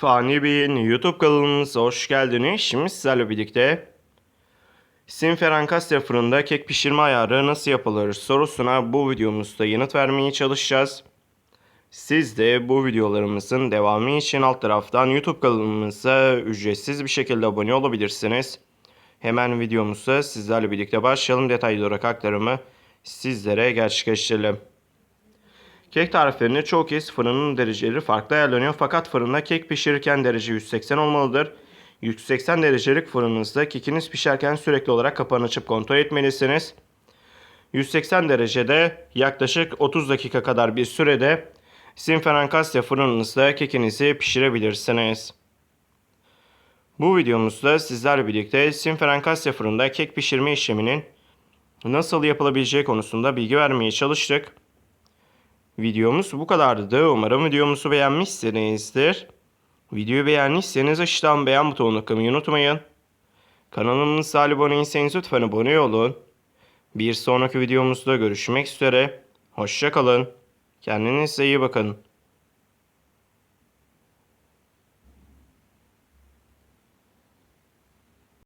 Fani Bey'in YouTube kanalımıza hoş geldiniz. Şimdi sizlerle birlikte Sinferankasya fırında kek pişirme ayarı nasıl yapılır sorusuna bu videomuzda yanıt vermeye çalışacağız. Siz de bu videolarımızın devamı için alt taraftan YouTube kanalımıza ücretsiz bir şekilde abone olabilirsiniz. Hemen videomuza sizlerle birlikte başlayalım. Detaylı olarak aktarımı sizlere gerçekleştirelim. Kek tariflerinde çoğu kez fırının dereceleri farklı ayarlanıyor fakat fırında kek pişirirken derece 180 olmalıdır. 180 derecelik fırınınızda kekiniz pişerken sürekli olarak kapağını açıp kontrol etmelisiniz. 180 derecede yaklaşık 30 dakika kadar bir sürede Sinferankasya fırınınızda kekinizi pişirebilirsiniz. Bu videomuzda sizlerle birlikte Sinferankasya fırında kek pişirme işleminin nasıl yapılabileceği konusunda bilgi vermeye çalıştık. Videomuz bu kadardı. Umarım videomuzu beğenmişsinizdir. Videoyu beğendiyseniz aşağıdan beğen butonuna tıklamayı unutmayın. Kanalımıza abone değilseniz lütfen abone olun. Bir sonraki videomuzda görüşmek üzere. Hoşçakalın. Kendinize iyi bakın.